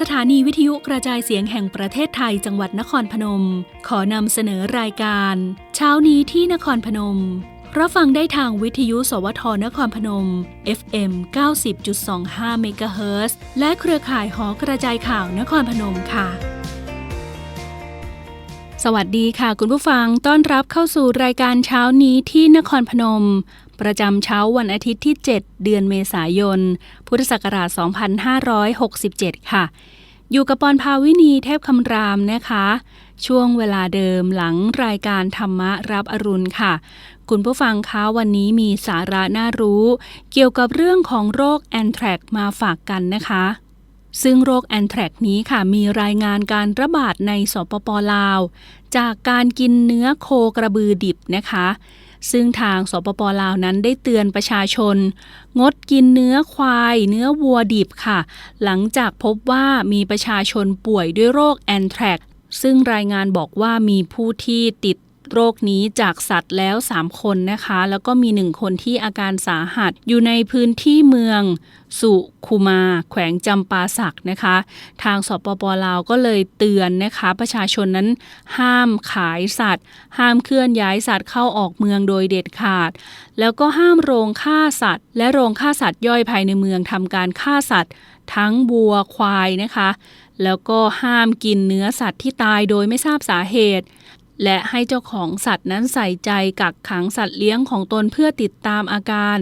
สถานีวิทยุกระจายเสียงแห่งประเทศไทยจังหวัดนครพนม ขอนำเสนอรายการ เช้านี้ที่นครพนมรับฟังได้ทางวิทยุสวทนครพนม FM 90.25เมกะเฮิรตซ์และเครือข่ายหอกระจายข่าวนครพนมค่ะ สวัสดีค่ะคุณผู้ฟังต้อนรับเข้าสู่รายการเช้านี้ที่นครพนม ประจำเช้าวันอาทิตย์ที่ 7 เดือนเมษายน พุทธศักราช 2567 ค่ะ อยู่กับปอนภาวินีเทพคำรามนะคะ ช่วงเวลาเดิมหลังรายการธรรมะรับอรุณค่ะ คุณผู้ฟังคะวันนี้มีสาระน่ารู้ เกี่ยวกับเรื่องของโรคแอนแทรกมาฝากกันนะคะซึ่งโรคแอนแทรกนี้ค่ะมีรายงานการระบาดในสปปลาว จากการกินเนื้อโคกระบือดิบนะคะ ซึ่งทางสปปลาวนั้นได้เตือนประชาชน งดกินเนื้อควาย เนื้อวัวดิบค่ะ หลังจากพบว่ามีประชาชนป่วยด้วยโรคแอนแทรกซึ่งรายงานบอกว่ามีผู้ที่ติด โรคนี้จากสัตว์แล้ว 3 คนนะคะ แล้วก็มี 1 คนที่อาการสาหัสอยู่ในพื้นที่เมือง สุคุมา แขวงจำปาสักนะคะ ทางสปปลาวก็เลยเตือนนะคะ ประชาชนนั้นห้ามขายสัตว์ ห้ามเคลื่อนย้ายสัตว์เข้าออกเมืองโดยเด็ดขาด แล้วก็ห้ามโรงฆ่าสัตว์ และโรงฆ่าสัตว์ย่อยภายในเมืองทำการฆ่าสัตว์ ทั้งวัวควายนะคะ แล้วก็ห้ามกินเนื้อสัตว์ที่ตายโดยไม่ทราบสาเหตุ และให้เจ้าของสัตว์นั้นใส่ใจกักขังสัตว์เลี้ยงของตนเพื่อติดตามอาการ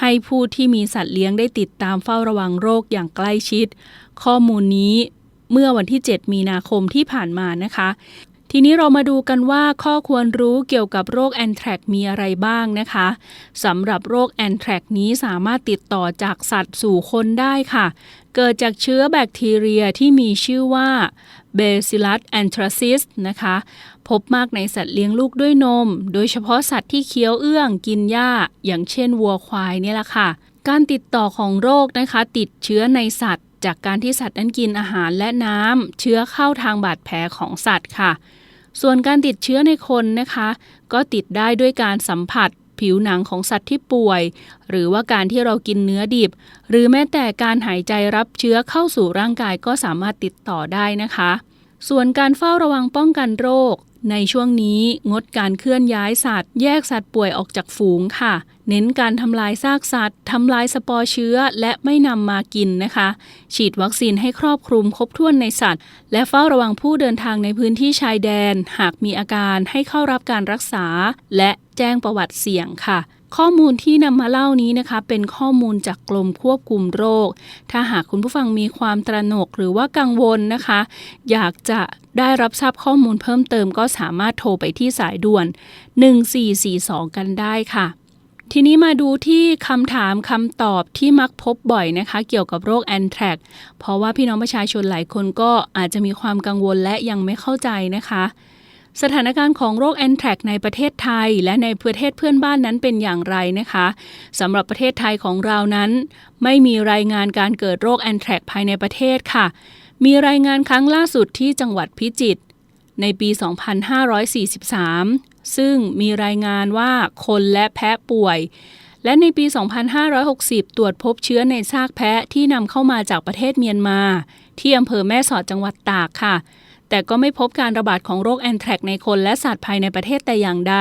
ให้ผู้ที่มีสัตว์เลี้ยงได้ติดตามเฝ้าระวังโรคอย่างใกล้ชิด ข้อมูลนี้เมื่อวันที่ 7 มีนาคมที่ผ่านมานะคะ ทีนี้เรามาดูกันว่าข้อควรรู้เกี่ยวกับโรคแอนแทรกมีอะไรบ้างนะคะสำหรับโรคแอนแทรกนี้สามารถติดต่อจากสัตว์สู่คนได้ค่ะ เกิดจากเชื้อแบคทีเรียที่มีชื่อว่า Bacillus anthracis นะคะ พบมากในสัตว์เลี้ยงลูกด้วยนม โดยเฉพาะสัตว์ที่เคี้ยวเอื้องกินหญ้า อย่างเช่นวัวควายนี่แหละค่ะ การติดต่อของโรคนะคะ ติดเชื้อในสัตว์ จากการที่สัตว์นั้นกินอาหารและน้ำเชื้อเข้าทางบาดแผลของสัตว์ค่ะ ส่วนการติดเชื้อในคนนะคะ ก็ติดได้ด้วยการสัมผัสผิวหนังของสัตว์ที่ป่วย หรือว่าการที่เรากินเนื้อดิบ หรือแม้แต่การหายใจรับเชื้อเข้าสู่ร่างกายก็สามารถติดต่อได้นะคะ ส่วนการเฝ้าระวังป้องกันโรค ในช่วงนี้งดการเคลื่อนย้ายสัตว์ แยกสัตว์ป่วยออกจากฝูงค่ะ เน้นการทำลายซากสัตว์ทำลายสปอร์เชื้อ และไม่นำมากินนะคะ ฉีดวัคซีนให้ครอบคลุมครบถ้วนในสัตว์ และเฝ้าระวังผู้เดินทางในพื้นที่ชายแดน หากมีอาการให้เข้ารับการรักษา และแจ้งประวัติเสี่ยงค่ะ ข้อมูลที่นำมาเล่านี้นะคะ เป็นข้อมูลจากกรมควบคุมโรค ถ้าหากคุณผู้ฟังมีความตระหนกหรือว่ากังวลนะคะ อยากจะได้รับทราบข้อมูลเพิ่มเติมก็สามารถโทรไปที่สายด่วน 1442 กันได้ค่ะ ทีนี้มาดูที่คำถามคำตอบที่มักพบบ่อยนะคะ เกี่ยวกับโรคแอนแทรกเพราะว่าพี่น้องประชาชนหลายคนก็อาจจะมีความกังวลและยังไม่เข้าใจนะคะ สถานการณ์ของโรคแอนแทรกในประเทศไทย และในประเทศเพื่อนบ้านนั้นเป็นอย่างไรนะคะสำหรับประเทศไทยของเรานั้น ไม่มีรายงานการเกิดโรคแอนแทรกภายในประเทศค่ะ มีรายงานครั้งล่าสุดที่จังหวัดพิจิตรในปี 2543 ซึ่งมีรายงานว่าคนและแพะป่วย และในปี 2560 ตรวจพบเชื้อในซากแพะที่นำเข้ามาจากประเทศเมียนมา ที่อำเภอแม่สอดจังหวัดตากค่ะ แต่ก็ไม่พบการระบาดของโรคแอนแทรกในคนและสัตว์ภายในประเทศแต่อย่างใด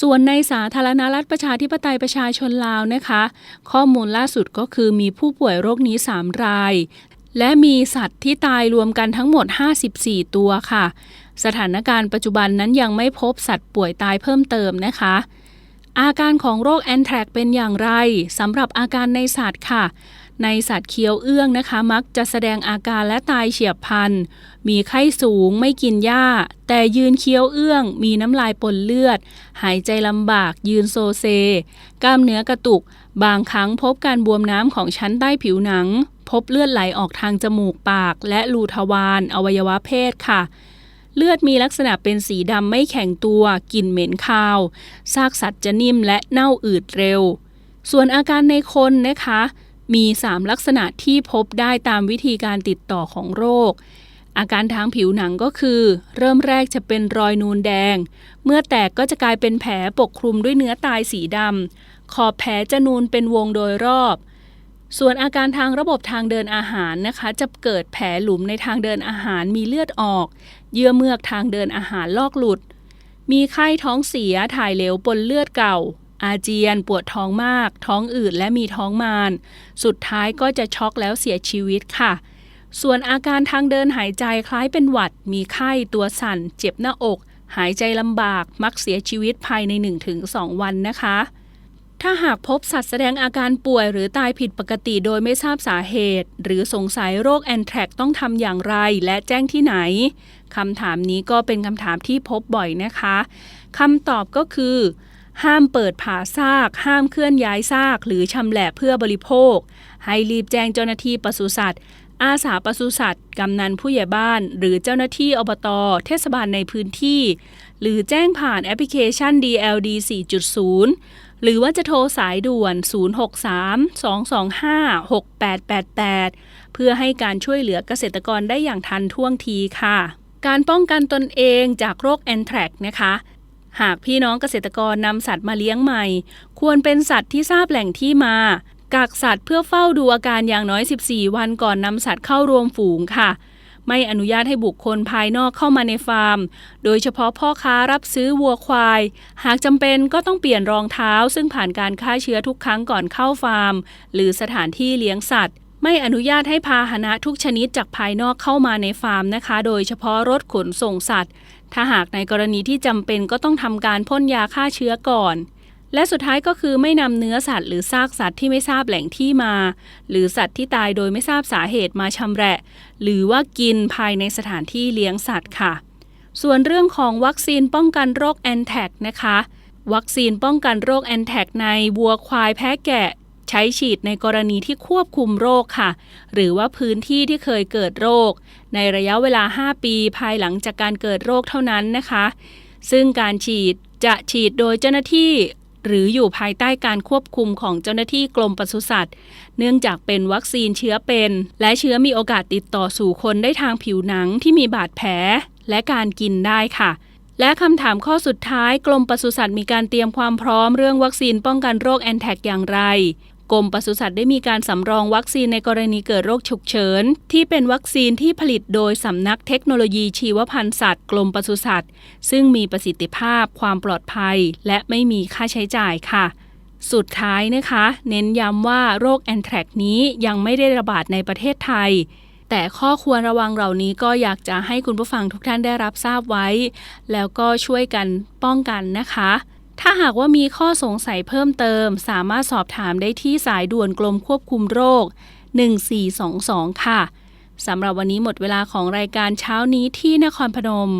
ส่วนในสาธารณรัฐประชาธิปไตยประชาชนลาวนะคะ ข้อมูลล่าสุดก็คือมีผู้ป่วยโรคนี้ 3 ราย และมีสัตว์ที่ตายรวมกันทั้งหมด 54 ตัวค่ะ สถานการณ์ปัจจุบันนั้นยังไม่พบสัตว์ป่วยตายเพิ่มเติมนะคะ อาการของโรคแอนแทรกเป็นอย่างไรสำหรับอาการในสัตว์ค่ะ ในสัตว์เคี้ยวเอื้องนะคะ มักจะแสดงอาการและตายเฉียบพลัน มีไข้สูงไม่กินหญ้า แต่ยืนเคี้ยวเอื้อง มีน้ำลายปนเลือด หายใจลำบากยืนโซเซ กล้ามเนื้อกระตุก บางครั้งพบการบวมน้ำของชั้นใต้ผิวหนัง พบเลือดไหลออกทางจมูกปาก และรูทวารอวัยวะเพศค่ะเลือดมีลักษณะเป็นสีดำไม่แข็งตัวกลิ่นเหม็นคาว ซากสัตว์จะนิ่มและเน่าอืดเร็ว ส่วนอาการในคนนะคะ มี 3 ลักษณะที่พบได้ตามวิธีการติดต่อของโรค อาการทางผิวหนังก็คือ เริ่มแรกจะเป็นรอยนูนแดง เมื่อแตกก็จะกลายเป็นแผลปกคลุมด้วยเนื้อตายสีดำขอบแผลจะนูนเป็นวงโดยรอบ ส่วนอาการทางระบบทางเดินอาหารนะคะ จะเกิดแผลหลุมในทางเดินอาหารมีเลือดออก เยื่อเมือกทางเดินอาหารลอกหลุด มีไข้ท้องเสียถ่ายเหลวปนเลือดเก่า อาเจียน ปวดท้องมาก ท้องอืดและมีท้องมาน สุดท้ายก็จะช็อกแล้วเสียชีวิตค่ะ ส่วนอาการทางเดินหายใจคล้ายเป็นหวัด มีไข้ตัวสั่น เจ็บหน้าอก หายใจลำบากมักเสียชีวิตภายใน 1-2 วันนะคะ ถ้าหากพบสัตว์แสดงอาการป่วยหรือตายผิดปกติโดยไม่ทราบสาเหตุ หรือสงสัยโรคแอนแทรกต้องทำอย่างไรและแจ้งที่ไหนคำถามนี้ก็เป็นคำถามที่พบบ่อยนะคะคำตอบก็คือ ห้ามเปิดผ่าซาก ห้ามเคลื่อนย้ายซาก หรือชำแหละเพื่อบริโภค ให้รีบแจ้งเจ้าหน้าที่ปศุสัตว์ อาสาปศุสัตว์กำนันผู้ใหญ่บ้าน หรือเจ้าหน้าที่อบต เทศบาลในพื้นที่ หรือแจ้งผ่านแอปพลิเคชัน DLD 4.0 หรือว่าจะโทรสายด่วน 063 225 6888 เพื่อให้การช่วยเหลือเกษตรกรได้อย่างทันท่วงทีค่ะการป้องกันตนเองจากโรคแอนแทรกนะคะ หากพี่น้องเกษตรกรนำสัตว์มาเลี้ยงใหม่ ควรเป็นสัตว์ที่ทราบแหล่งที่มา กักสัตว์เพื่อเฝ้าดูอาการอย่างน้อย 14 วันก่อนนำสัตว์เข้ารวมฝูงค่ะ ไม่อนุญาตให้บุคคลภายนอกเข้ามาในฟาร์ม โดยเฉพาะพ่อค้ารับซื้อวัวควาย หากจำเป็นก็ต้องเปลี่ยนรองเท้า ซึ่งผ่านการฆ่าเชื้อทุกครั้งก่อนเข้าฟาร์ม หรือสถานที่เลี้ยงสัตว์ไม่อนุญาตให้พาหนะทุกชนิดจากภายนอกเข้ามาในฟาร์มนะคะ โดยเฉพาะรถขนส่งสัตว์ ถ้าหากในกรณีที่จำเป็นก็ต้องทำการพ่นยาฆ่าเชื้อก่อน และสุดท้ายก็คือไม่นำเนื้อสัตว์หรือซากสัตว์ที่ไม่ทราบแหล่งที่มา หรือสัตว์ที่ตายโดยไม่ทราบสาเหตุมาชำแหละ หรือว่ากินภายในสถานที่เลี้ยงสัตว์ค่ะ ส่วนเรื่องของวัคซีนป้องกันโรคแอนแทกนะคะวัคซีนป้องกันโรคแอนแทกในวัวควายแพะแกะ ใช้ฉีดในกรณีที่ควบคุมโรคค่ะ หรือว่าพื้นที่ที่เคยเกิดโรค ในระยะเวลา 5 ปีภายหลังจากการเกิดโรคเท่านั้นนะคะ ซึ่งการฉีดจะฉีดโดยเจ้าหน้าที่หรืออยู่ภายใต้การควบคุมของเจ้าหน้าที่กรมปศุสัตว์ เนื่องจากเป็นวัคซีนเชื้อเป็น และเชื้อมีโอกาสติดต่อสู่คนได้ทางผิวหนังที่มีบาดแผล และการกินได้ค่ะ และคำถามข้อสุดท้ายกรมปศุสัตว์มีการเตรียมความพร้อมเรื่องวัคซีนป้องกันโรคแอนแทกอย่างไร กรมปศุสัตว์ได้มีการสำรองวัคซีนในกรณีเกิดโรคฉุกเฉิน ที่เป็นวัคซีนที่ผลิตโดยสำนักเทคโนโลยีชีวพันธุ์สัตว์กรมปศุสัตว์ ซึ่งมีประสิทธิภาพ ความปลอดภัย และไม่มีค่าใช้จ่ายค่ะ สุดท้ายนะคะ เน้นย้ำว่าโรคแอนแทรกนี้ยังไม่ได้ระบาดในประเทศไทยแต่ข้อควรระวังเหล่านี้ก็อยากจะให้คุณผู้ฟังทุกท่านได้รับทราบไว้ แล้วก็ช่วยกันป้องกันนะคะ ถ้าหากว่ามีข้อสงสัยเพิ่มเติม สามารถสอบถามได้ที่สายด่วนกรมควบคุมโรค 1422 ค่ะสำหรับวันนี้หมดเวลาของรายการเช้านี้ที่นครพนม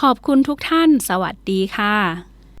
ขอบคุณทุกท่าน สวัสดีค่ะ